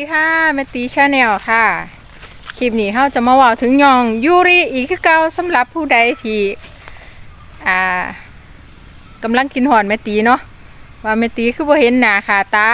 ดีค่ะแมตตีชาแนลค่ะ คลิปนี้เราจะมาว่าถึงยองยูริอีกคือเก่าสำหรับผู้ใดที่อ่ากำลังกินหอนแมตตีเนาะว่าแมตตีคือบ่เห็นหน้าค่ะตา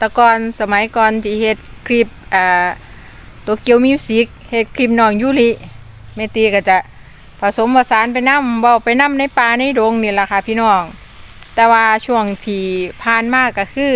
ตะกอนสมัยก่อนที่เฮ็ดคลิปอ่าตัวเกียวมิวสิกเฮ็ดคลิปน้องยูริแมตตีก็จะผสมผสานไปนํเว้าไปนํในป่าในดงนี่แหละค่ะพี่น้อง แต่ว่าช่วงที่ผ่านมากก็คือ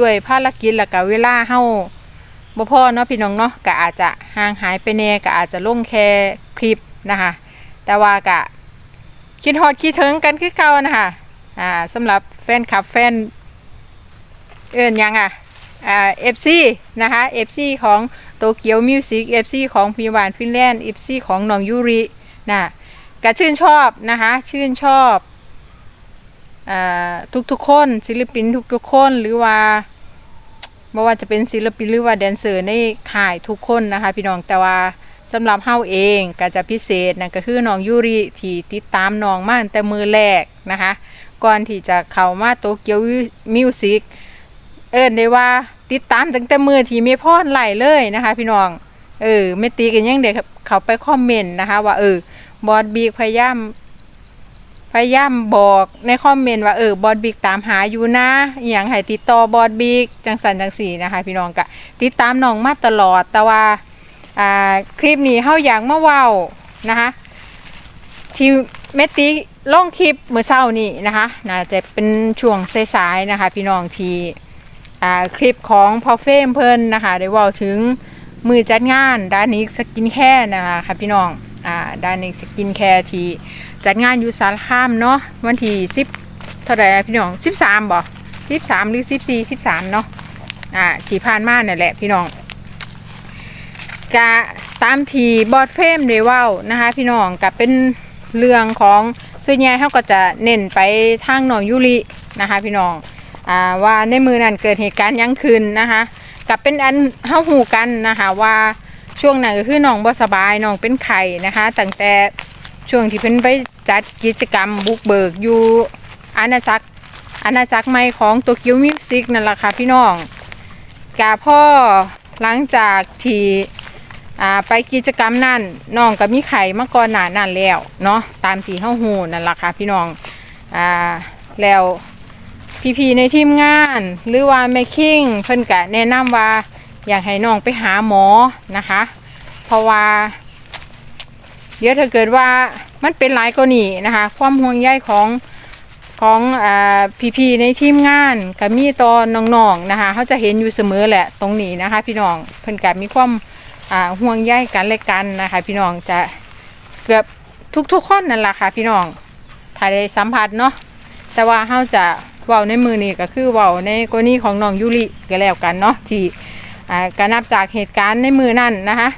ด้วยภารกิจและก็เวลาเฮาบ่พอเนาะพี่น้องเนาะก็อาจจะห่างหายไปแน่ก็อาจจะลงแค่คลิปนะคะ แต่ว่าก็คิดฮอดคิดถึงกันคือเก่านะคะอ่าสำหรับแฟนคลับแฟนเอิ้นยังอะอ่า FC นะคะ FC ของโตเกียวมิวสิก FC ของพยาบาลฟินแลนด์ FC ของน้องยูรินะก็ชื่นชอบนะคะ ชื่นชอบ ทุกๆคนศิลปินทุกๆคนหรือว่าไม่ว่าจะเป็นศิลปินหรือว่าแดนเซอร์ในข่ายทุกคนนะคะ พี่น้องแต่ว่าสำหรับเฮาเองก็จะพิเศษนะก็คือน้องยูริที่ติดตามน้องมาตั้งแต่มือแรกนะคะ ก่อนที่จะเข้ามาโตเกียวมิวสิกเอิ้นได้ว่าติดตามตั้งแต่มือที่เมพอนไหลเลยนะคะ พี่น้องเออไม่ตีกันยังเด็กเขาไปคอมเมนต์นะคะ ว่าเออบอดบีพยายาม พยายามบอกในคอมเมนต์ว่าเออบอดบิ๊กตามหาอยู่นะอย่างให้ติดต่อบอดบิ๊กจังสันจังสีนะคะ พี่น้องกะติดตามน้องมาตลอดแต่ว่าอ่าคลิปนี้เฮาอย่ากมาเว้านะคะที่เมตติลงคลิปเมื่อเช้านี้นะคะน่าจะเป็นช่วงสายๆนะคะ พี่น้องที่อ่าคลิปของพอเฟมเพิ่นนะคะได้ว้าถึงมือจัดงานด้านิกสกินแคร์นะคะค่ะพี่น้องอ่าดานิกสกินแคร์ที่ จัดงานอยู่สารคามเนาะวันที่สิบเท่าไหร่พี่น้องสิบสามบ่สิบสามหรือสิบสี่สิบสามเนาะอ่าที่ผ่านมาเนี่ยแหละพี่น้องกะตามทีบอดเฟมได้เว้านะคะพี่น้องกับเป็นเรื่องของส่วนใหญ่เขาก็จะเน้นไปทางหนองยุรินะคะพี่น้องอ่าว่าในมือนั้นเกิดเหตุการณ์ยังขึ้นนะคะกับเป็นอันเฮาหูกันนะคะว่าช่วงนั้นก็คือน้องบ่สบายน้องเป็นไข้นะคะตั้งแต่ ช่วงที่เพิ่นไปจัดกิจกรรมบุกเบิกอยู่อาณาจักรอาณาจักรใหม่ของโตเกียวมิวสิกนั่นแหละค่ะพี่น้องกาพ่อหลังจากที่ไปกิจกรรมนั่นน้องก็มีไข่มาก่อนหน้านั่นแล้วเนาะตามที่เฮาฮูนั่นแหละค่ะพี่น้องอแล้วพี่ๆในทีมงานหรือว่าแม่คิงเพิ่นก็แนะนำว่าอยากให้น้องไปหาหมอนะคะ เพราะว่า เดี๋ยวถ้าเกิดว่ามันเป็นหลายกรณีนะคะ ความห่วงใยของของอพี่ๆในทีมงานกับมีตอนน้องๆนะคะเขาจะเห็นอยู่เสมอแหละตรงนี้นะคะ พี่น้องเพิ่นกับมีความห่วงใยกันและกันนะคะ พี่น้องจะเกือบทุกๆคนนั่นแหละค่ะพี่น้องถ้าได้สัมผัสเนาะแต่ว่าเขาจะเว้าในมือนี้ก็คือเว้าในกรณีของน้องยุริก็แล้วกันเนาะที่อ่าก็นับจากเหตุการณ์ในมือนั่นนะคะ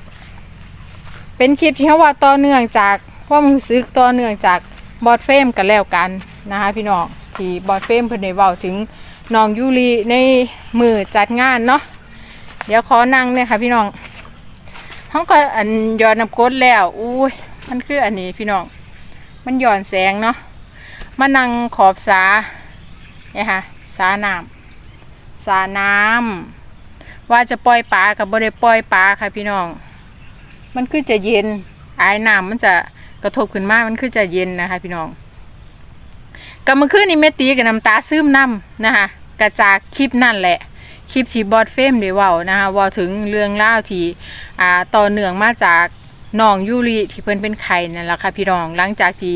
เป็นคลิปที่เขาว่าต่อเนื่องจากความรู้สึกต่อเนื่องจากบอดเฟมกันแล้วกันนะคะพี่น้องที่บอดเฟมเพิ่นได้เว้าถึงน้องยูรีในมือจัดงานเนาะเดี๋ยวขอนั่งเนี่ยค่ะพี่น้องเขาก็อันย้อนน้ำกรดแล้วอุ้ยมันคืออันนี้พี่น้องมันย้อนแสงเนาะมานั่งขอบสาเนี่ยค่ะสาน้ำสาน้ำว่าจะปล่อยปลากับบ่ได้ปล่อยปลาค่ะพี่น้อง มันคือจะเย็นไอ้น้ำมันจะกระทบขึ้นมามันคือจะเย็นนะคะ พี่น้องกับมื่อคืนนี้แม่ตีกับน้ำตาซึมน้ำนะคะกระจากคลิปนั่นแหละคลิปที่บอดเฟมได้เว้านะคะว่าถึงเรื่องเล่าที่อ่าต่อเนื่องมาจากน้องยูริที่เพิ่นเป็นไข่นั่นแหละค่ะพี่น้องหลังจากที่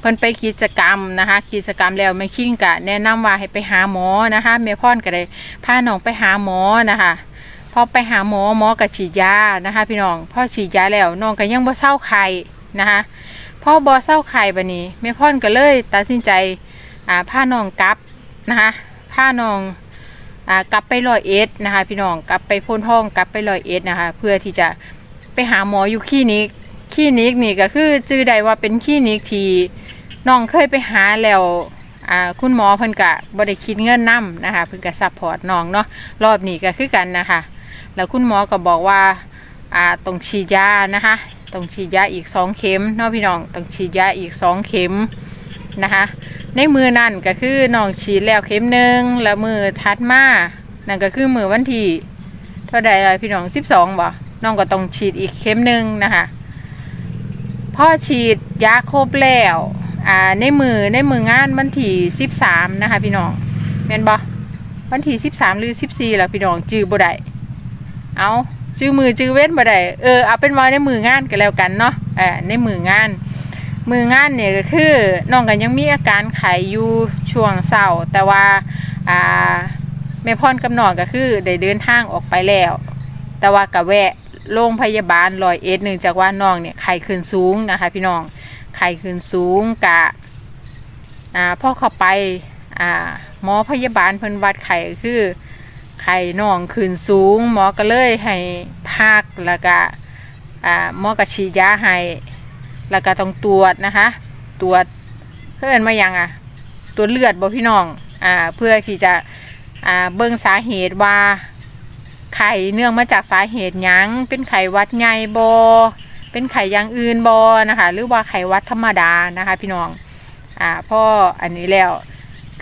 เพิ่นไปกิจกรรมนะคะ กิจกรรมแล้วแม่คิงกะแนะนำว่าให้ไปหาหมอนะคะแม่พ่อนก็ได้พาน้องไปหาหมอนะคะ พอไปหาหมอหมอก็ฉีดยานะคะ พี่น้องพอฉีดยาแล้วน้องก็ยังบ่เศร้าไข่นะคะพ่อบ่เศร้าไข่บัดนี้แม่พ่อนก็เลยตัดสินใจอ่าพาน้องกลับนะคะพาน้องอ่ากลับไปลอยเอ็ดนะคะ พี่น้องกลับไปพ้นห้องกลับไปลอยเอ็ดนะคะ เพื่อที่จะไปหาหมออยู่คลินิกคลินิกนี่ก็คือจื่อใดว่าเป็นคลินิกที่น้องเคยไปหาแล้วคุณหมอเพิ่นก็บ่ได้คิดเงินนํนะคะเพิ่นก็ซัพพอร์ตน้องเนาะรอบนี้ก็คือกันนะคะ แล้วคุณหมอก็บอกว่าอ่าต้องฉีดยานะคะต้องฉีดยาอีกสองเข็มเนาะพี่น้องต้องฉีดยาอีกสองเข็มนะคะในมือนั่นก็คือน้องฉีดแล้วเข็มหนึ่งแล้วมือทัดมานั่นก็คือมือวันที่เท่าใดพี่น้องสิบสองบ่น้องก็ต้องฉีดอีกเข็มหนึ่งนะคะพ่อฉีดยาครบแล้วอ่าในมือในมืองานวันที่สิบสามนะคะพี่น้องแม่นบ่วันที่สิบสามหรือสิบสี่แล้วพี่น้องจือบ่ได้ เอาจื้อมือจื้อเว้นบ่ได้เออเอาเป็นว่าในมืองานก็แล้วกันเนาะเออในมืองาน มืองานเนี่ยก็คือน้องก็ยังมีอาการไข้อยู่ช่วงเศร้าแต่ว่าอ่าแม่พรกับน้องก็คือได้เดินทางออกไปแล้ว แต่ว่ากะแวะโรงพยาบาลลอยเอ็ดหนึ่งจากว่าน้องเนี่ยไข้ขึ้นสูงนะคะ พี่น้องไข้ขึ้นสูงกะอ่าพ่อเข้าไปอ่าหมอพยาบาลเพิ่นวัดไข้คือ ไข้น้องขึ้นสูง หมอก็เลยให้พักแล้วก็หมอก็ฉีดยาให้แล้วก็ต้องตรวจนะคะ ตรวจเพื่อนมายังอะตรวจเลือดบ่พี่น้องอ่าเพื่อที่จะอ่าเบิ่งสาเหตุว่าไข่เนื่องมาจากสาเหตุยังเป็นไข้หวัดใหญ่บอเป็นไข้อย่างอื่นบอนะคะ หรือว่าไข้หวัดธรรมดานะคะพี่น้องอ่าพ่ออันนี้แล้ว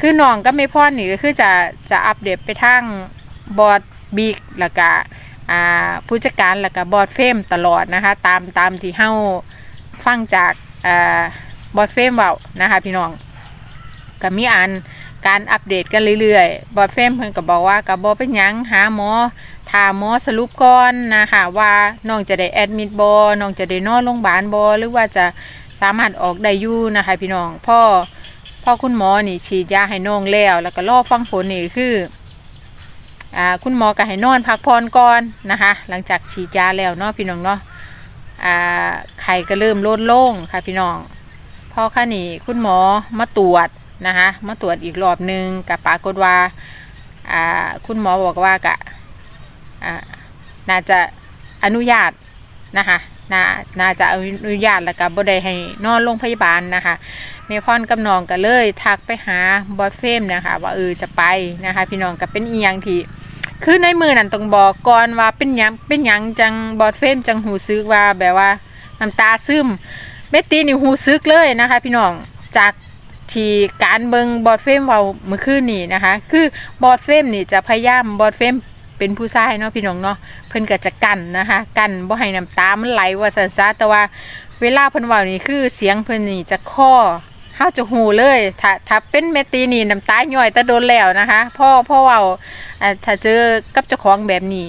คือน้องก็ไม่พ่อนี่ก็คือจะจะอัปเดตไปทาง บอดบิ๊กแล้วก็ผู้จัดการแล้วก็บอดเฟมตลอดนะคะ ตามตามที่เฮาฟังจากอบอดเฟมเว้านะคะพี่น้องก็มีอันการอัปเดตกันเรื่อยๆ บอดเฟมเพิ่นก็บอกว่ากับบอเป็นยังหาหมอถาหมอสรุปก่อนนะคะว่าน้องจะได้แอดมิดบอน้องจะได้นอนโรงพยาบาลบอหรือว่าจะสามารถออกได้อยู่นะคะพี่น้องพ่อพ่อคุณหมอนี่ฉีดยาให้น้องแล้ว แล้วก็รอฟังผลนี่คือ อ่าคุณหมอก็ให้นอนพักผ่อนก่อนนะคะ หลังจากฉีดยาแล้วเนาะพี่น้องเนาะอ่าไข้ก็เริ่มลดลงค่ะพี่น้องพอค่ะนี่คุณหมอมาตรวจนะคะมาตรวจอีกรอบหนึ่งกับปรากฏว่าอ่าคุณหมอบอกว่ากะอ่าน่าจะอนุญาตนะคะน่าน่าจะอนุญาตแล้วก็บ่ได้ให้นอนโรงพยาบาลนะคะเมพอนกับน้องก็เลยทักไปหาบอสเฟมนะคะว่าเออจะไปนะคะพี่น้องก็เป็นอีหยังที่ คือในมือนั่นต้องบอกก่อนว่าเป็นหยังเป็นหยังจังบอสเฟมจังหูซึกว่าแบบว่าน้ำตาซึมเมตตีนี่หูซึกเลยนะคะ พี่น้องจากที่การเบิงบอดเฟมเว้าเมื่อคืนนี้นะคะ คือบอดเฟมนี่จะพยายามบอดเฟมเป็นผู้ชายเนาะพี่น้องเนาะเพิ่นก็จะกันนะคะ กันบ่ให้น้ำตามันไหลว่าสันซะแต่ว่าเวลาเพิ่นเว้านี่คือเสียงเพิ่นนี่จะคอ เฮาจะหูเลย ถ้าถ้าเป็นเมตีนี่น้ำตาย่อยแต่โดนแล้วนะคะพ่อพ่อเว้าอ่าถ้าเจอกับเจ้าของแบบนี้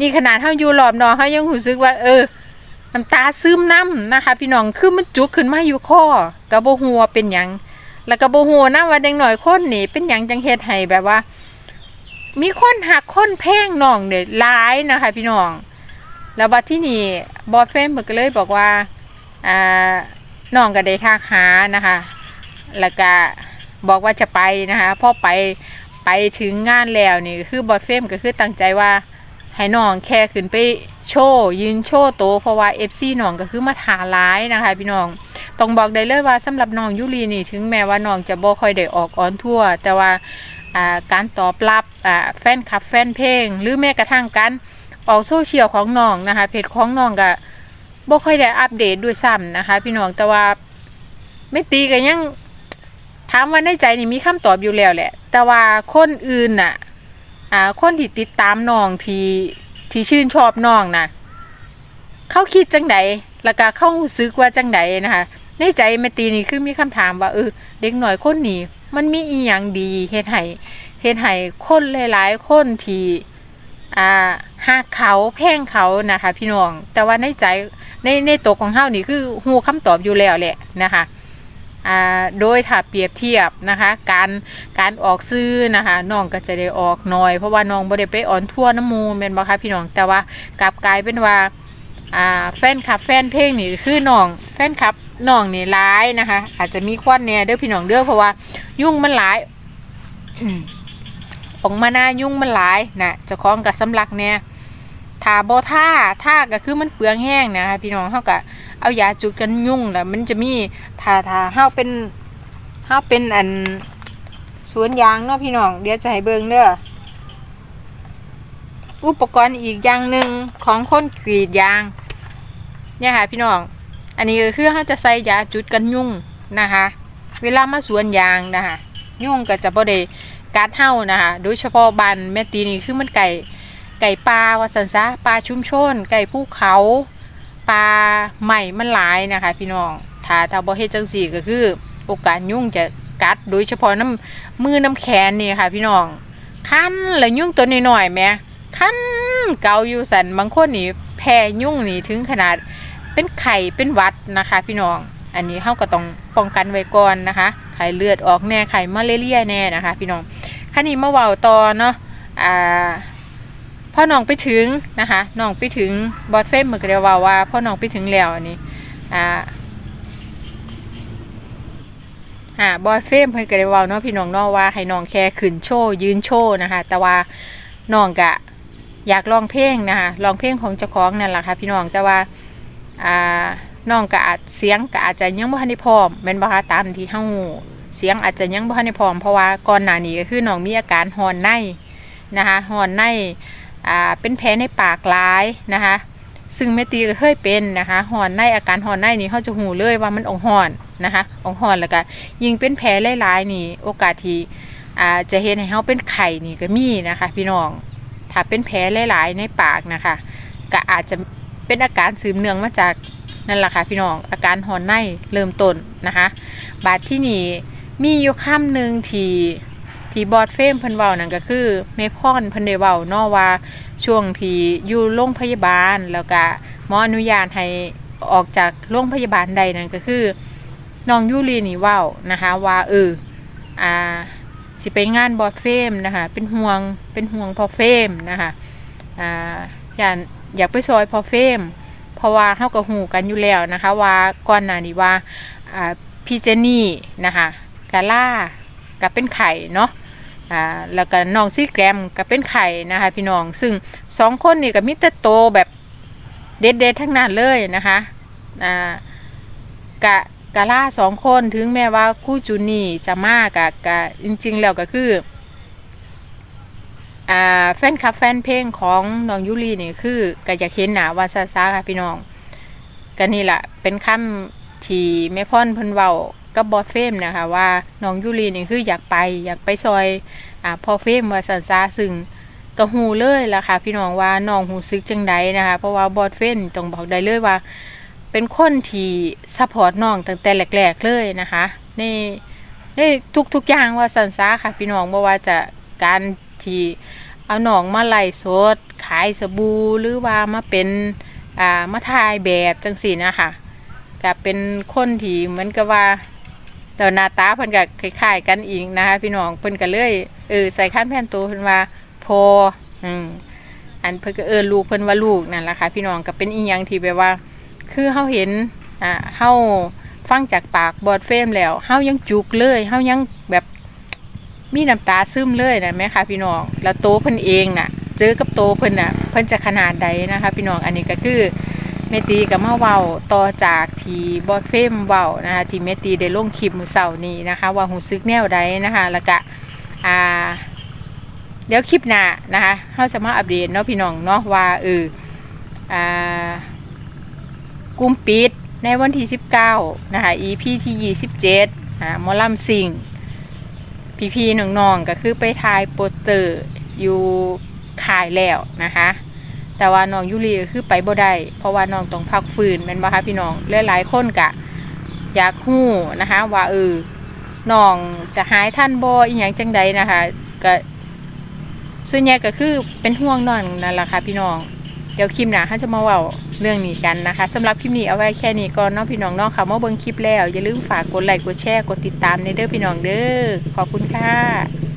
นี่ขนาดเฮาอยู่รอบนอกเฮายังรู้สึกว่า เออน้ำตาซึมน้ำนะคะ พี่น้องคือมันจุกขึ้นมาอยู่คอก็บ่ฮู้ว่าเป็นหยังแล้วก็บ่ฮู้นะว่าเด็กหน่อยคนนี่เป็นหยังจังเฮ็ดให้แบบว่า มีคนหักคนแพงน้องเด้หลายนะคะ พี่น้อง แล้วบัดที่นี่บอสเฟมเพิ่นก็เลยบอกว่าอ่าน้องก็ได้ทักหานะคะ แล้วก็บอกว่าจะไปนะคะพอไปไปถึงงานแล้วนี่คือบอสเฟมก็คือตั้งใจว่าให้น้องแค่ขึ้นไปโชว์ยืนโชว์โตเพราะว่า FC น้องก็คือมาทาร้ายนะคะพี่น้องต้องบอกได้เลยว่าสำหรับน้องยุรีนี่ถึงแม้ว่าน้องจะบ่ค่อยได้ออกออนทั่ว แต่ว่าการตอบรับแฟนคลับแฟนเพลง หรือแม้กระทั่งการออกโซเชียลของน้องนะคะเพจของน้องก็บ่ค่อยได้อัปเดตด้วยซ้ำนะคะ พี่น้องแต่ว่าไม่ตีกันยัง ถามว่าในใจนี่มีคำตอบอยู่แล้วแหละ แต่ว่าคนอื่นน่ะ อ่า คนที่ติดตามน้องที่ที่ชื่นชอบน้องน่ะ เขาคิดจังไดแล้วก็เข้าซึกว่าจังไดนะคะ ในใจแม่ตีนี่คือมีคำถามว่าเออเด็กหน่อยคนนี้มันมีอีหยังดีเฮ็ดให้เฮ็ดให้คนหลายๆ คนที่อ่าหักเขาแพ่งเขานะคะ พี่น้อง แต่ว่าในใจในในตัวของเฮานี่คือฮู้คำตอบอยู่แล้วแหละนะคะ โดยถ้าเปรียบเทียบนะคะการการออกซื้อนะคะน้องก็จะได้ออกน้อย เพราะว่าน้องบ่ได้ไปออนทั่วน้ำมูแม่นบ่คะพี่น้องแต่ว่ากลับกลายเป็นว่าแฟนคลับแฟนเพลงนี่คือน้องแฟนคลับน้องนี่ร้ายนะคะ อาจจะมีควันเนี่ยเด้อพี่น้องเด้อเพราะว่ายุ่งมันหลายออกมาหน้ายุ่งมันหลายนะจะคล้องกับสำลักเนี่ยทาโบท่าท่าก็คือมันเปลืองแห้งนะคะพี่น้องเขาก็เอายาจุดกันยุ่งแล้วมันจะมี ทาทาเฮาเป็นเฮาเป็นอันสวนยางเนาะพี่น้องเดี๋ยวจะให้เบิ่งเด้ออุปกรณ์อีกอย่างหนึ่งของคนกรีดยาง เนี่ยค่ะพี่น้อง อันนี้ก็คือเขาจะใส่ยาจุดกันยุ่งนะคะ เวลามาสวนยางนะคะยุ่งก็จะบ่ได้กัดเห่านะคะโดยเฉพาะบานแม่ตีนี่คือมันไก่ไก่ปลาว่าสันซะปลาชุ่มชน ไก่ภูเขาปลาใหม่มันหลายนะคะ พี่น้อง ถ้าถ้าบ่เฮ็ดจังซี่ก็คือโอกาสยุ่งจะกัดโดยเฉพาะน้ำมือน้ำแขนนี่ค่ะ พี่น้องคันแล้วยุ่งตัวน้อยๆแม่คันเกาอยู่สันบางคนนี่แพ้ยุ่งนี่ถึงขนาดเป็นไข่เป็นวัดนะคะ พี่น้อง อันนี้เขาก็ต้องป้องกันไว้ก่อนนะคะไข่เลือดออกแน่ไข่มาเลเรียแน่นะคะ พี่น้องคันนี้มาเว้าต่อเนาะอ่าพ่อน้องไปถึงนะคะน้องไปถึงบอดเฟมเมื่อกี้เว่าว่าพ่อน้องไปถึงแล้วอันนี้อ่า อ่าบอดเฟมเพิ่นก็ได้เว้าเนาะพี่น้องเนาะว่าให้น้องแค่ขึ้นโชว์ยืนโชว์นะคะแต่ว่าน้องกะอยากร้องเพลงนะคะร้องเพลงของเจ้าของนั่นแหละค่ะพี่น้องแต่ว่าอ่าน้องก็อาจเสียงก็อาจจะยังบ่ทันได้พร้อมแม่นบ่คะตามที่เฮาเสียงอาจจะยังบ่ทันได้พร้อมเพราะว่าก่อนหน้านี้ก็คือน้องมีอาการหอนในนะคะหอนในอ่าเป็นแผลในปากหลายนะคะซึ่งแม่ตีก็เคยเป็นนะคะหอนในอาการหอนในนี่เขาจะหูเลยว่ามันองหอน นะคะองหอนแล้วก็ยิ่งเป็นแผลหลายๆนี่ โอกาสที่อ่าจะเห็นให้เขาเป็นไข่นี่ก็มีนะคะ พี่น้องถ้าเป็นแผลหลายๆในปากนะคะ ก็อาจจะเป็นอาการสืบเนื่องมาจากนั่นแหละค่ะพี่น้องอาการหอนในเริ่มต้นนะคะ บาดที่นี่มีอยู่ค่ำหนึ่งทีที่บอดเฟมเพิ่นเว้านั่นก็คือเมพอนเพิ่นได้เว้าเนาะว่าช่วงที่อยู่โรงพยาบาลแล้วก็หมออนุญาตให้ออกจากโรงพยาบาลใดนั่นก็คือ น้องยูรีนี่ว้าวนะคะว่าเอออ่าสิไปงานบอดเฟมนะคะเป็นห่วงเป็นห่วงพอเฟมนะคะอ่าอยากอยากไปซอยพอเฟมเพราะว่าเฮาก็หูกันอยู่แล้วนะคะว่าก่อนหน้านี้ว่าอ่าพี่เจนี่นะคะกาล่าก็เป็นไข่เนาะอ่าแล้วก็น้องซีแกรมก็เป็นไข่นะคะพี่น้องซึ่งสองคนนี่ก็มีแต่โตแบบเด็ดๆทั้งนั้นเลยนะคะอ่ากะ กาล่าสองคนถึงแม้ว่าคู่จูนี่จะมากกะกะจริง ๆ แล้วก็คืออ่าแฟนคลับแฟนเพลงของน้องยุรีนี่คือก็อยากเห็นหนาวาซาซาค่ะพี่น้องก็นี่แหละเป็นคำที่แม่พ่อนเพิ่นเว้ากับบอสเฟมนะคะว่าน้องยุรีนี่คืออยากไปอยากไปซอยอ่าพอเฟมวาซาซาซึ่งก็ฮู้เลยล่ะค่ะพี่น้องว่าน้องฮู้ซึกจังใดนะคะ เพราะว่าบอสเฟมต้องบอกได้เลยว่า เป็นคนที่ซัพพอร์ตน้องตั้งแต่แรกๆเลยนะคะในในทุกๆอย่างว่าสันซาค่ะพี่น้องบ่ว่าจะการที่เอาหนองมาไล่สด ขายสบู่หรือว่ามาเป็นอ่ามาถ่ายแบบจังสีนะคะก็เป็นคนที่เหมือนกับว่าแต่หน้าตาเพิ่นก็คล้ายๆกันอีกนะคะพี่น้องเพิ่นก็เลยเออใส่ขั้นแผ่นตัวเพิ่นว่าพออืมอันเพิ่นก็เออลูกเพิ่นว่าลูกนั่นแหละค่ะพี่น้องก็เป็นอีหยังที่แบบว่า คือเฮาเห็นอ่าเฮาฟังจากปากบอดเฟมแล้วเฮายังจุกเลยเฮายังแบบมีน้ำตาซึมเลยนะแม่ค่ะพี่น้องแล้วโตเพิ่นเองน่ะ เจอกับโตเพิ่นน่ะเพิ่นจะขนาดใดนะคะพี่น้องอันนี้ก็คือเมตีกับมาเว้าต่อจากที่บอดเฟมเว้านะคะที่เมตีได้ลงคลิปมือเช้านี้นะคะ ว่าหูซึกแนวใดนะคะแล้วก็อ่าเดี๋ยวคลิปหน้านะคะเฮาจะมาอัปเดตเนาะพี่น้องเนาะว่าเอออ่า กลุ่มปิดในวันที่ 19 นะคะ EP ที่ 27อ่าหมอลำซิงพี่ๆน้องๆก็คือไปถ่ายโปสเตอร์อยู่ขายแล้วนะคะ แต่ว่าน้องยุรีก็คือไปบ่ได้เพราะว่าน้องต้องพักฟื้นแม่นบ่คะพี่น้องหลายๆคนกะอยากฮู้นะคะ ว่าเออน้องจะหายท่านบ่อีหยังจังใดนะคะก็ส่วนใหญ่ก็คือเป็นห่วงน้องนั่นแหละค่ะพี่น้อง ดี๋ยวคลิปหน้าเขาจะมาเว้าเรื่องนี้กันนะคะสำหรับคลิปนี้เอาไว้แค่นี้ก่อนเนาะพี่น้องเนาะค่ะมาเบิ่งคลิปแล้ว อย่าลืมฝากกดไลค์กดแชร์กดติดตามในเด้อพี่น้องเด้อขอบคุณค่ะ